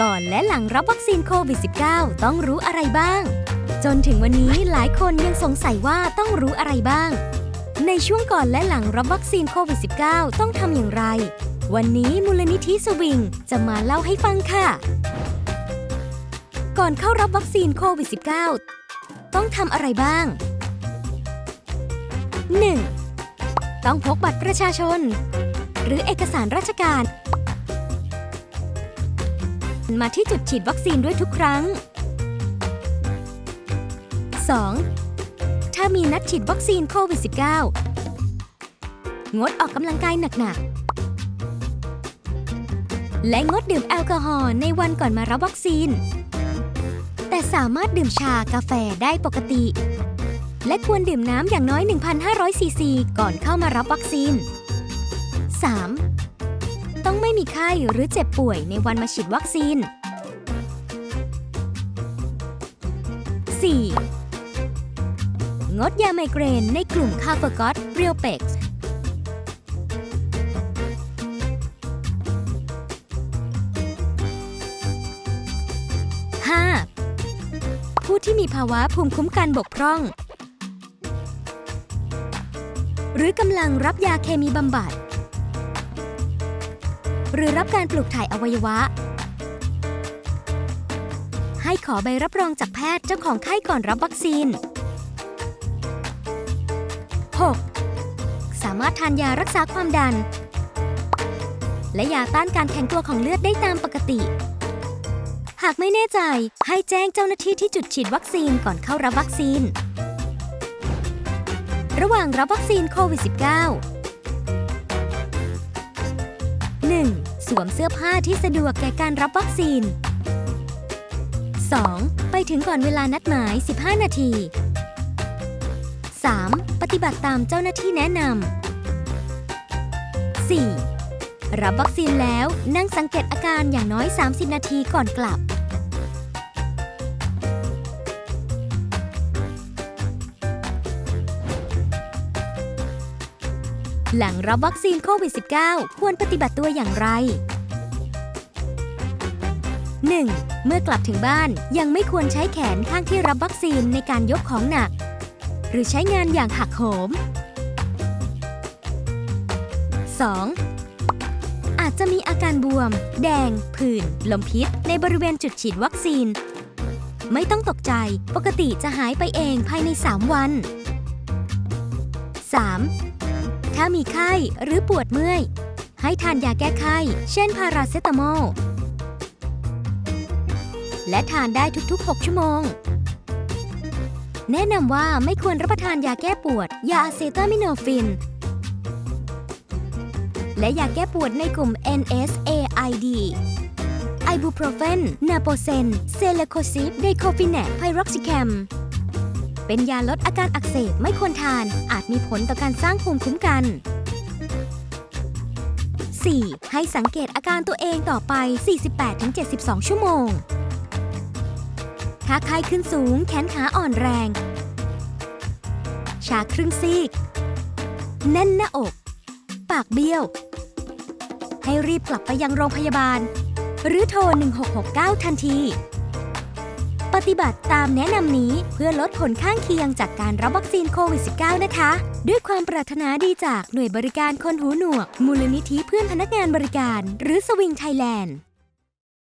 ก่อนและหลังรับวัคซีนโควิด -19 ต้องรู้อะไรบ้าง จนถึงวันนี้หลายคนยังสงสัยว่าต้องรู้อะไรบ้าง ในช่วงก่อนและหลังรับวัคซีนโควิด -19 ต้องทำอย่างไร วันนี้มูลนิธิสวิงจะมาเล่าให้ฟังค่ะ ก่อนเข้ารับวัคซีนโควิด -19 ต้องทำอะไรบ้าง 1. ต้องพกบัตรประชาชน หรือเอกสารราชการ มาที่จุดฉีดวัคซีนด้วยทุกครั้ง 2. ถ้ามีนัดฉีดวัคซีนโควิด -19 งดออกกำลังกายหนักๆ และงดดื่มแอลกอฮอล์ในวันก่อนมารับวัคซีน แต่สามารถดื่มชากาแฟได้ปกติ และควรดื่มน้ำอย่างน้อย 1,500ซีซีก่อนเข้ามารับวัคซีน 3. ต้องไม่มีไข้หรือเจ็บป่วยในวันมาฉีดวัคซีน 4. งดยาไมเกรนในกลุ่มคาเฟอร์กอตเรียลเป็กซ์ 5. ผู้ที่มีภาวะภูมิคุ้มกันบกพร่อง หรือกำลังรับยาเคมีบำบัด หรือรับการปลูกถ่ายอวัยวะ ให้ขอใบรับรองจากแพทย์เจ้าของไข้ก่อนรับวัคซีน 6. สามารถทานยารักษาความดัน และยาต้านการแข็งตัวของเลือดได้ตามปกติ หากไม่แน่ใจให้แจ้งเจ้าหน้าที่ที่จุดฉีดวัคซีนก่อนเข้ารับวัคซีน ระหว่างรับวัคซีนโควิด -19 1. สวมเสื้อผ้าที่สะดวกแก่การรับวัคซีน 2. ไปถึงก่อนเวลานัดหมาย 15 นาที 3. ปฏิบัติตามเจ้าหน้าที่แนะนำ 4. รับวัคซีนแล้วนั่งสังเกตอาการอย่างน้อย 30 นาทีก่อนกลับ หลังรับวัคซีนโควิด -19 ควรปฏิบัติตัวอย่างไร 1. เมื่อกลับถึงบ้านยังไม่ควรใช้แขนข้างที่รับวัคซีนในการยกของหนัก หรือใช้งานอย่างหักโหม 2. อาจจะมีอาการบวม แดง ผื่น ลมพิษ ในบริเวณจุดฉีดวัคซีน ไม่ต้องตกใจ ปกติจะหายไปเองภายใน 3 วัน 3. ถ้ามีไข้หรือปวดเมื่อย ให้ทานยาแก้ไข้ เช่นพาราเซตามอล และทานได้ทุกๆ 6 ชั่วโมง แนะนำว่าไม่ควรรับประทานยาแก้ปวด ยาอะเซตามิโนฟิน และยาแก้ปวดในกลุ่ม NSAID ไอบูโปรเฟน นาโปเซน เซเลโคซิฟไดโคฟินแนกไพร็อกซิแคม เป็นยาลดอาการอักเสบไม่ควรทาน อาจมีผลต่อการสร้างภูมิคุ้มกัน 4. ให้สังเกตอาการตัวเองต่อไป 48-72 ชั่วโมง ถ้าไข้ขึ้นสูงแขนขาอ่อนแรง ชาครึ่งซีก แน่นหน้าอก ปากเบี้ยว ให้รีบกลับไปยังโรงพยาบาล หรือโทร 1669 ทันที ปฏิบัติตามแนะนำนี้เพื่อลดผลข้างเคียงจากการรับวัคซีนโควิด -19 นะคะ ด้วยความปรารถนาดีจากหน่วยบริการคนหูหนวก มูลนิธิเพื่อนพนักงานบริการ หรือสวิงไทยแลนด์